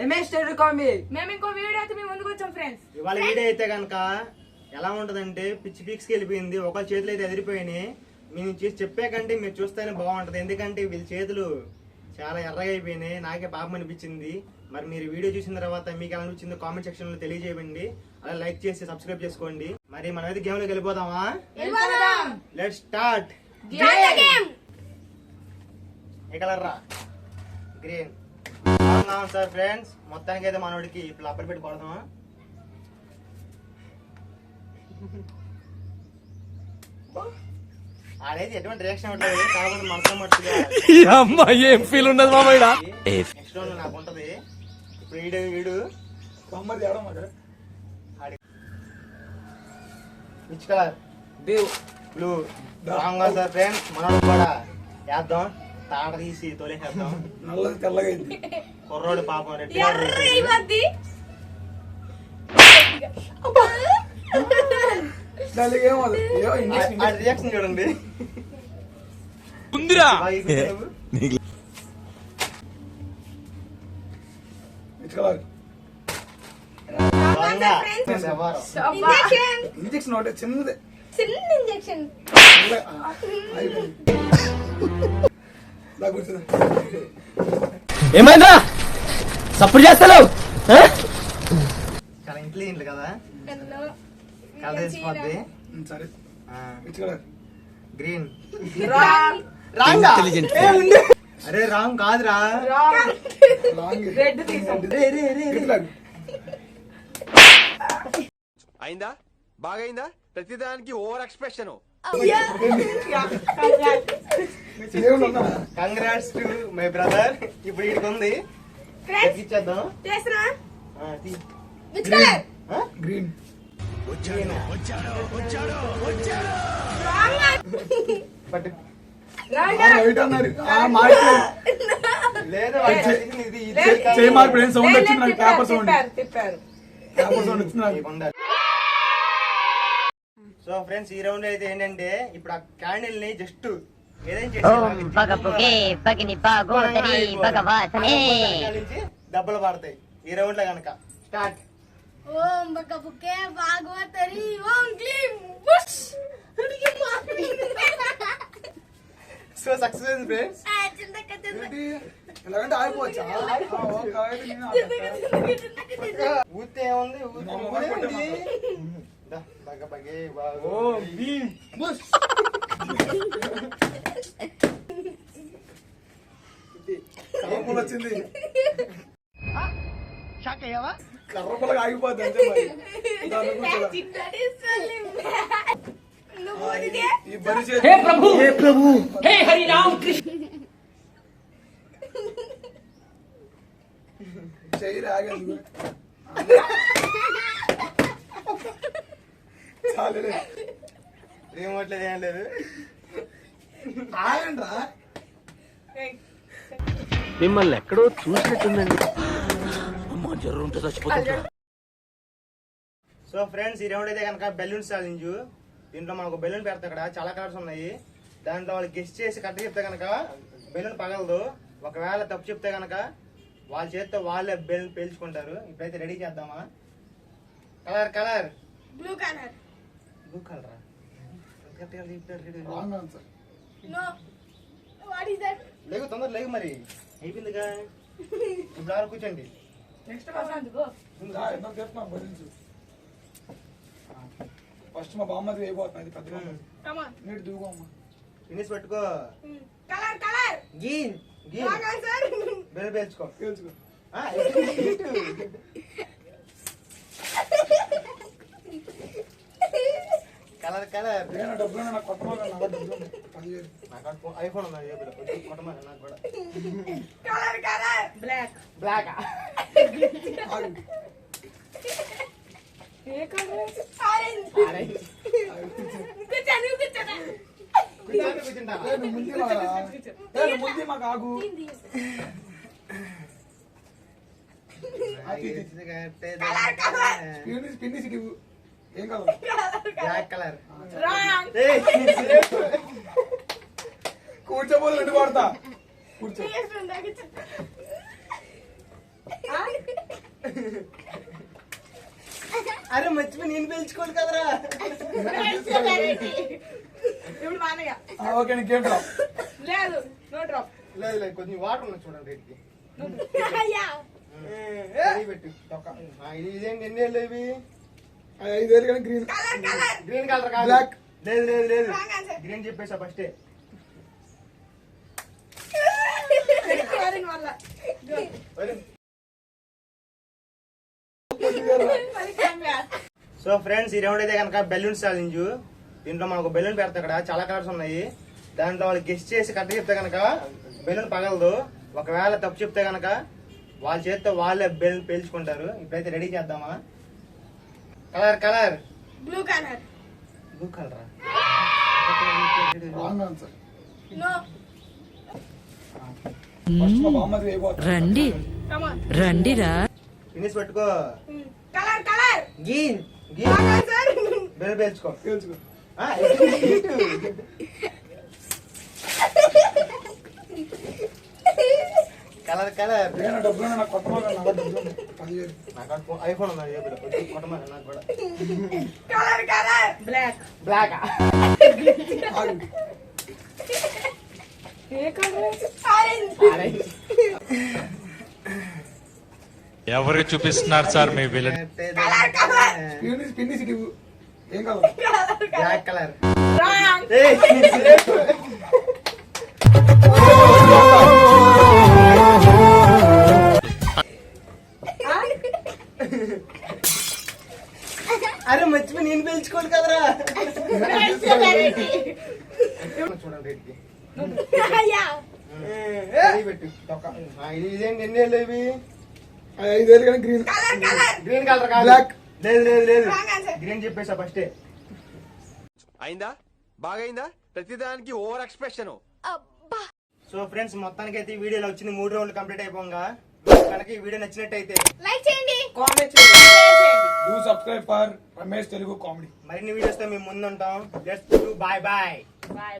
Ramesh combi మేము ఇంకో video అయితే మేము ముందుకు వచ్చాం ఫ్రెండ్స్ ఇవాళ వీడియో అయితే కనుక ఎలా ఉంటదంటే పిచ్చి పీక్స్కి వెళ్ళిపోయింది ఒక చేతులు అయితే ఎదిరిపోయినాయి. మేము చేసి చెప్పాకంటే మీరు చూస్తేనే బాగుంటది. ఎందుకంటే వీళ్ళ చేతులు చాలా ఎర్రగా అయిపోయినాయి. నాకే పాపం అనిపించింది. మరి మీరు వీడియో చూసిన తర్వాత మీకు ఎలా అనిపించిందో కామెంట్ సెక్షన్లో తెలియజేయండి అలా లైక్ చేసి సబ్స్క్రైబ్ చేసుకోండి. మరి మనం అయితే గేమ్లోకి వెళ్ళిపోదామా? వెళ్ళిపోదాం. లెట్ స్టార్ట్ ఏ కలర్ రా గ్రీన్ బాగున్నాం సార్ ఫ్రెండ్స్. మొత్తానికి అయితే మనోడికి ఇప్పుడు అప్పటి పెట్టి కొడదామా ఆడైతే ఎటువంటి రియాక్షన్ అవ్వట్లేదు కాకపోతే మనసులో మట్టుగా అమ్మా ఏం ఫీల్ ఉండదు మామయ్య నెక్స్ట్ రౌండ్ నాకు ఉంటది. ఇప్పుడు వీడు వీడు ఆడి which colour blue blue wrong sir friends మనోడు కూడా. వేద్దాం తాట తీసి తొలేసేద్దాం. నల్లది తెల్లగా అయింది కుర్రోడు పాపం రెడ్ ఎర్ర అయిపోద్ది దానికి ఏమవుతుంది ఏమో ఇంగ్లీష్ రియాక్షన్ చూడండి. ఉందిరా! బాగా ఇచ్చేసావు. ఇంగ్లీష్ కలర్ దొంగ. వ్యవహారం. ఇంజెక్షన్. ఇంజక్షన్. ఒకటే చిన్నది. చిన్న ఇంజెక్షన్. ఏమైందా? సప్పుడు చేస్తాను చాలా కదా? కలర్ సరే. Green wrong? అరే రాంగ్ కాదురా. రే. ఇట్లా అయిందా? బాగైందా? ప్రతిదానికి over expression. Congrats to my brother ఇప్పుడు వీడికి ఉంది? గ్రీన్ సౌండ్ వచ్చింది పేపర్ సౌండ్ పేపర్ సౌండ్ వచ్చింది నాకు నీకు. ఉండాలి. సో ఫ్రెండ్స్ ఈ రౌండ్ అయితే ఏంటంటే ఇప్పుడు ఆ క్యాండిల్ని జస్ట్ ఓం పగిని పాగోదరి భగవాసనే దెబ్బలు పడతాయి. ఈ రౌండ్లో కనుక స్టార్ట్. ఓం బక బుకే భాగవతరి ఓం క్లీం బుష్. So success friends. ఏంటి? ఎలాగంటే ఆగిపోవచ్చా. ఊతే ఏముంది ఊతే ఉంది. కొట్టే దా, బగ బగే బాగో. కర్రపుల్ల వచ్చింది కర్రపుల్లగా ఆగిపోద్ది అంతే మరి దాన్ని కూర్చోరా. ఈ బరి చేతి చెయ్యి రాగదు చాలే ఏమవట్లేదు ఏం లేదు. మిమ్మల్ని ఎక్కడో చూసినట్టుందండి. అమ్మా జ్వరం ఉంటే చచ్చిపోతుంటా సో ఫ్రెండ్స్ ఈ రౌండ్ అయితే కనుక బెలూన్స్ ఛాలెంజ్ దీంట్లో మనకు బెలూన్ పెడతా ఇక్కడ చాలా కలర్స్ ఉన్నాయి. దాంట్లో వాళ్ళు గెస్ట్ చేసి కరెక్ట్ చెప్తే కనుక బెలూన్ పగలదు. ఒకవేళ తప్పు చెప్తే కనుక వాళ్ళ చేతితో వాళ్ళే బెలూన్ పేల్చుకుంటారు. ఇప్పుడైతే రెడీ చేద్దామా? Colour colour blue colour blue cholera wrong answer is that లేవు. తొందర లేవు మరి. అయిపోయిందిగా. ఇప్పుడు కూర్చోండి. నెక్స్ట్ చెప్తున్నా ఫస్ట్ మా బామ్మది ఇది పెద్ద ఆన్ నీటి దిగుకో అమ్మా. ఫినిష్ పెట్టుకో. Colour colour green green wrong bell పేల్చుకో తెలుసుకో కలర్ కలర్ నేను డబ్బులు నాకు కొత్త మొబైల్ నా దగ్గర డబ్బులు ఉన్నాయి. పదివేలు నాకు ఐఫోన్ ఉంది జేబులో కొంచెం కొట్టమని నాకు కూడా కలర్ కలర్ బ్లాక్ బ్లాక్ ఆగు. ఏ కలర్ ఆరెంజ్ కూర్చోను కూర్చోను కూర్చోండి కూర్చుంటా ఏ, నువ్వు ముందే మారా. ఏ, నువ్వు ముందే మాకు ఆగు పిన్ని పిన్ని సిటీ ఏం కావాలి? బ్లాక్ కలర్ రాంగ్ కూర్చోబోదు రెండు కొడతా. కూర్చో. అరే మర్చిపోయి నేను పిలుచుకోండి కదరా. ఇప్పుడు ఓకే నీకు గేమ్ డ్రాప్ లేదు నో డ్రాప్ లేదు లేదు కొంచెం వాటర్ ఉన్నది చూడండి రేట్కి. పెట్టు ఇది ఇదేంటి ఎన్ని ఏళ్ళు ఇవి ఐదు వేలు కానీ green colour colour green colour కాదు. Black. లేదు లేదు లేదు. Wrong answer. గ్రీన్ చెప్పేసా ఫస్టే సో ఫ్రెండ్స్ ఈ రౌండ్ అయితే కనుక బెలూన్స్ ఛాలెంజ్ దీంట్లో మనకు బెలూన్ పెడతా ఇక్కడ. చాలా కలర్స్ ఉన్నాయి. దాంట్లో వాళ్ళు గెస్ట్ చేసి కరెక్ట్ చెప్తే కనుక బెలూన్ పగలదు. ఒకవేళ తప్పు చెప్తే కనుక వాళ్ళ చేతితో వాళ్ళే బెలూన్ పేల్చుకుంటారు. ఇప్పుడైతే రెడీ చేద్దామా? Colour colour. Blue colour blue కలరా రాంగ్ ఆన్సర్ నో రండి. కమాన్ రండిరా. ఫినిష్ పెట్టుకో. Colour colour green wrong answer balloon పేల్చుకో తెలుసుకో ఆ, ఇటు, ఇటు. కలర్ కలర్ నేను డబ్బులు నాకు కొత్త మొబైల్ నగదు డబ్బులు ఉన్నాయి. ఐఫోన్ ఉంది? Colour colour. Black. Black? Colour? Orange. ఎవరికి చూపిస్తున్నారు సార్ మీ విలన్? ఏం కావాలి? Black colour. ఇదేంటి ఎన్ని ఏళ్ళు ఇవి? ఐదు వేలు కానీ green colour colour green colour కాదు. Black. లేదు లేదు లేదు. Wrong answer. గ్రీన్ చెప్పేసా ఫస్టే అయిందా? బాగైందా? ప్రతిదానికి ఓవర్ ఎక్స్ప్రెషన్ సో ఫ్రెండ్స్ మొత్తానికి అయితే ఈ వీడియోలో వచ్చింది మూడు రౌండ్లు కంప్లీట్ అయిపోగా. కనుక ఈ వీడియో నచ్చినట్టయితే లైక్ చేయండి. కామెంట్ చేయండి. షేర్ చేయండి. Do subscribe for Ramesh Telugu comedy మరిన్ని వీడియోస్తో మేము ముందుంటాం. Just bye bye bye